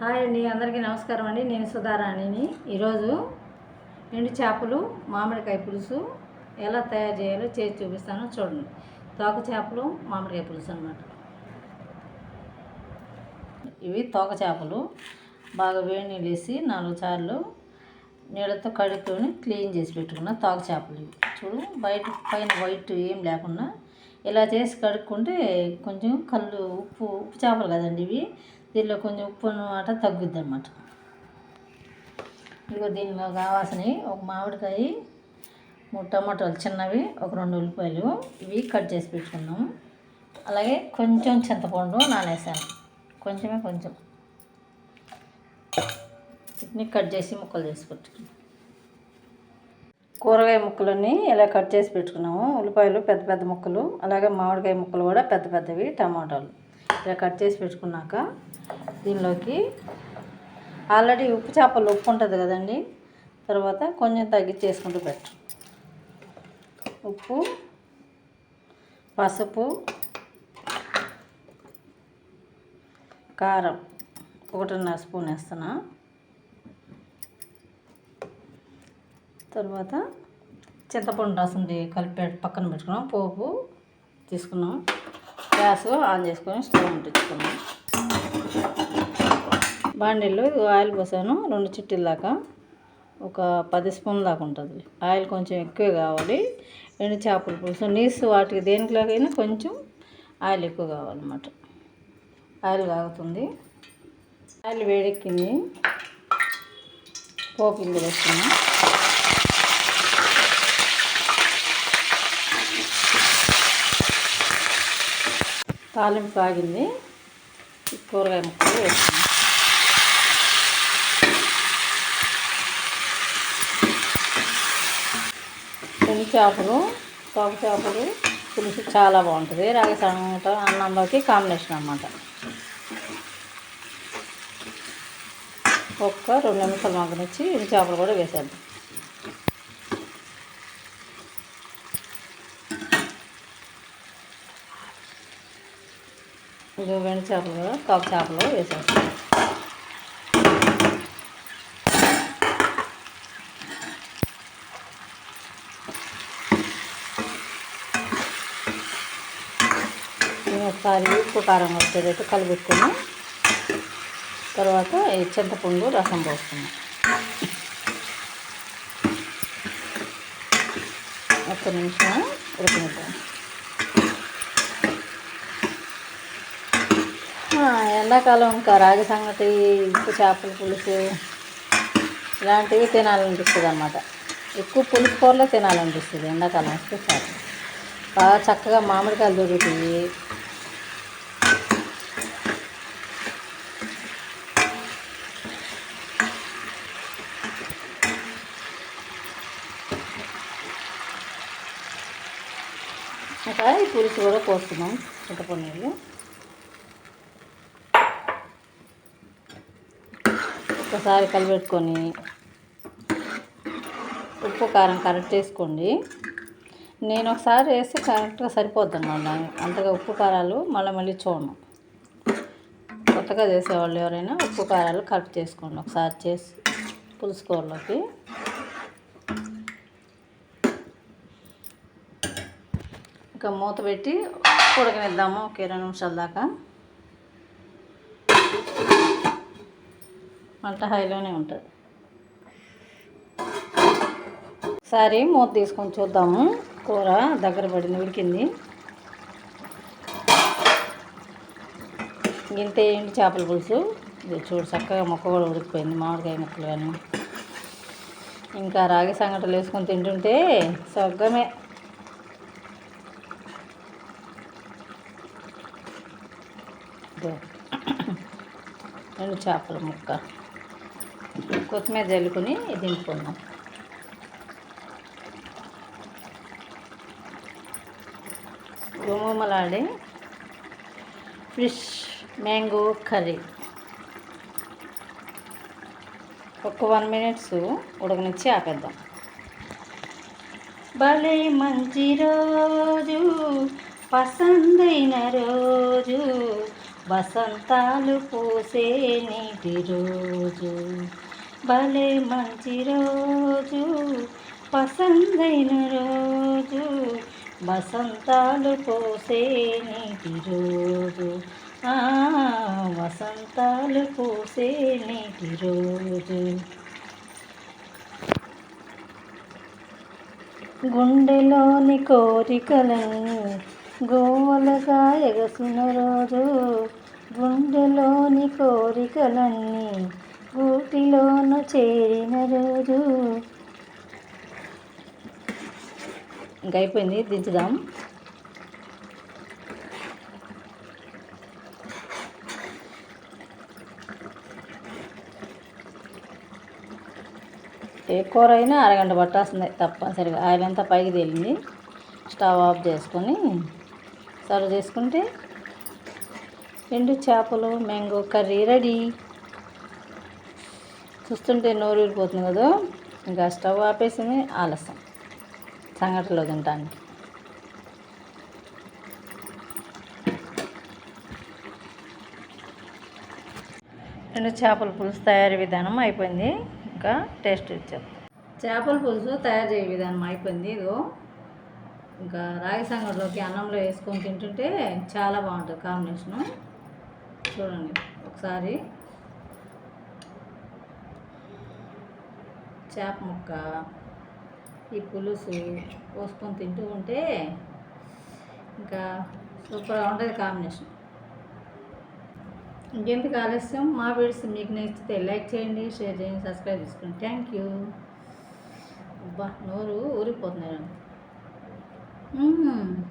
Hi అండి అందరికీ నమస్కారం అండి. నేను సుధారాణిని. ఈరోజు ఎండు చేపలు మామిడికాయ పులుసు ఎలా తయారు చేయాలో చేసి చూపిస్తాను. చూడండి. తోక చేపలు మామిడికాయ పులుసు అనమాట ఇవి తోక చేపలు. బాగా వేడి నీళ్ళు వేసి నాలుగు సార్లు నీళ్ళతో కడుక్కొని క్లీన్ చేసి పెట్టుకున్న తోక చేపలు ఇవి. చూడు బయట పైన వైట్ ఏం లేకుండా ఇలా చేసి కడుక్కుంటే కొంచెం కళ్ళు ఉప్పు ఉప్పు చేపలు కదండి ఇవి. దీనిలో కొంచెం ఉప్పు అనమాట తగ్గుద్ది అనమాట ఇదిగో దీనిలో కావాల్సినవి ఒక మామిడికాయ మూడు టమాటాలు చిన్నవి ఒక రెండు ఉల్లిపాయలు ఇవి కట్ చేసి పెట్టుకున్నాం. అలాగే కొంచెం చింతపండు నానేసాను. కొంచెమే కొంచెం. వీటిని కట్ చేసి ముక్కలు చేసి పెట్టుకున్నాం. కూరగాయ ముక్కలన్నీ ఇలా కట్ చేసి పెట్టుకున్నాము. ఉల్లిపాయలు పెద్ద పెద్ద ముక్కలు అలాగే మామిడికాయ ముక్కలు కూడా పెద్ద పెద్దవి టమాటాలు. ఇలా కట్ చేసి పెట్టుకున్నాక దీనిలోకి ఆల్రెడీ ఉప్పు చేపలు ఉప్పు ఉంటుంది కదండి. తర్వాత కొంచెం తగ్గించేసుకుంటూ పెట్టు. ఉప్పు పసుపు కారం ఒకటిన్నర స్పూన్ వేస్తున్నా. తర్వాత చింతపండు రసం కలిపి పక్కన పెట్టుకున్నాం. పోపు తీసుకున్నాం. గ్యాస్ ఆన్ చేసుకొని స్టవ్ ముట్టించుకున్నాం. బాండిల్లో ఆయిల్ పోసాను రెండు చిట్టీల దాకా. ఒక పది స్పూన్ దాకా ఉంటుంది. ఆయిల్ కొంచెం ఎక్కువే కావాలి. ఎండు చేపల పులుసు నీసు వాటికి దేనికిలాగైనా కొంచెం ఆయిల్ ఎక్కువ కావాలన్నమాట. ఆయిల్ కాగుతుంది. ఆయిల్ వేడెక్కింది. పోపు ఇందులో వేసుకున్నాం. తాలింపు తాగింది కూరగాయ ముక్కలు వేసుకున్నాం. పులి చేపలు తోపు చేపలు పులుసు చాలా బాగుంటుంది. రాగి సంగట అన్నంలోకి కాంబినేషన్ అన్నమాట. ఒక్క రెండు నిమిషాలు మగ్గనిచ్చి ఎండు చేపలు కూడా వేసేద్దాం. ఇది వెండి చేపలు కూడా తోక చేపలు వేసేస్తాం. ఒకసారి ఉప్పు కారం వచ్చేటట్టు కలిపెట్టుకుని తర్వాత ఈ చింతపండు రసం పోసుకున్నాం ఒక్క నిమిషం ఉడకనిద్దాం. ఎండాకాలం ఇంకా రాగి సంగటి ఇంకా చేపల పులుసు ఇలాంటివి తినాలనిపిస్తుంది అన్నమాట ఎక్కువ పులుసు కూరలో తినాలనిపిస్తుంది ఎండాకాలం వస్తే చాలు. బాగా చక్కగా మామిడికాయలు దొరుకుతాయి. ఇంకా ఈ పులుసు కూడా పోస్తున్నాం చింతపండు ఒకసారి కలిపెట్టుకొని ఉప్పు కారం కరెక్ట్ వేసుకోండి నేను ఒకసారి వేస్తే కరెక్ట్గా సరిపోద్ది అన్నమాట అంతగా ఉప్పు కారాలు మళ్ళీ మళ్ళీ చూడను. కొత్తగా చేసేవాళ్ళు ఎవరైనా ఉప్పు కారాలు కరెక్ట్ చేసుకోండి. ఒకసారి చేసి పులుసు కూరలోకి ఇంకా మూత పెట్టి ఉడకనిద్దాము ఒక ఇరవై నిమిషాల దాకా. మంట హైలోనే ఉంటుంది. ఒకసారి మూత తీసుకొని చూద్దాము. కూర దగ్గర పడింది ఉడికింది. ఇంతే ఏంటి చేపల పులుసు? ఇది చూడు చక్కగా మొక్క కూడా ఉడికిపోయింది మామిడికాయ ముక్కలు కానీ. ఇంకా రాగి సంగటలు వేసుకొని తింటుంటే స్వర్గమే. రెండు చేపల ముక్క. కొత్తిమీర జల్లుకొని దింపుకుందాం. గుమలాడే ఫిష్ మ్యాంగో కర్రీ. ఒక వన్ మినిట్స్ ఉడకనిచ్చి ఆపేద్దాం. భలే మంచి రోజు పసందైన రోజు. వసంతాలు పూసే నీటి రోజు. భలే మంచి రోజు పసందైన రోజు. వసంతాలు పూసే నీటి రోజు. ఆ, వసంతాలు పూసే నీటి రోజు. గుండెలోని కోరికలన్నీ గోవలుగా ఎగసిన రోజు గుండెలోని కోరికలన్నీ గూటిలోన చేరిన రోజు. ఇంకా అయిపోయింది దించుదాం. ఏ కూర అయినా అరగంట పట్టాల్సిందే తప్పనిసరిగా. ఆయిల్ అంతా పైకి తేలింది. స్టవ్ ఆఫ్ చేసుకొని సర్వ్ చేసుకుంటే ఎండు చేపలు మ్యాంగో కర్రీ రెడీ. చూస్తుంటే నోరు ఊరిపోతుంది కదా? ఇంకా స్టవ్ ఆపేసింది ఆలస్యం. సంగటిలో తినటానికి. రెండు చేపల పులుసు తయారీ విధానం అయిపోయింది. ఇంకా టేస్ట్ ఇచ్చారు చేపల పులుసు తయారు చేయ విధానం అయిపోయింది ఇదిగో. ఇంకా రాగి సంగటిలోకి అన్నంలో వేసుకొని తింటుంటే చాలా బాగుంటుంది కాంబినేషను చూడండి ఒకసారి. చేప ముక్క ఈ పులుసు పోసుకొని తింటూ ఉంటే ఇంకా సూపర్గా ఉంటుంది కాంబినేషన్ ఇంకెందుకు ఆలస్యం? మా వీడియోస్ మీకు నచ్చితే లైక్ చేయండి షేర్ చేయండి సబ్స్క్రైబ్ చేసుకోండి. థ్యాంక్ యూ అబ్బా నోరు 嗯。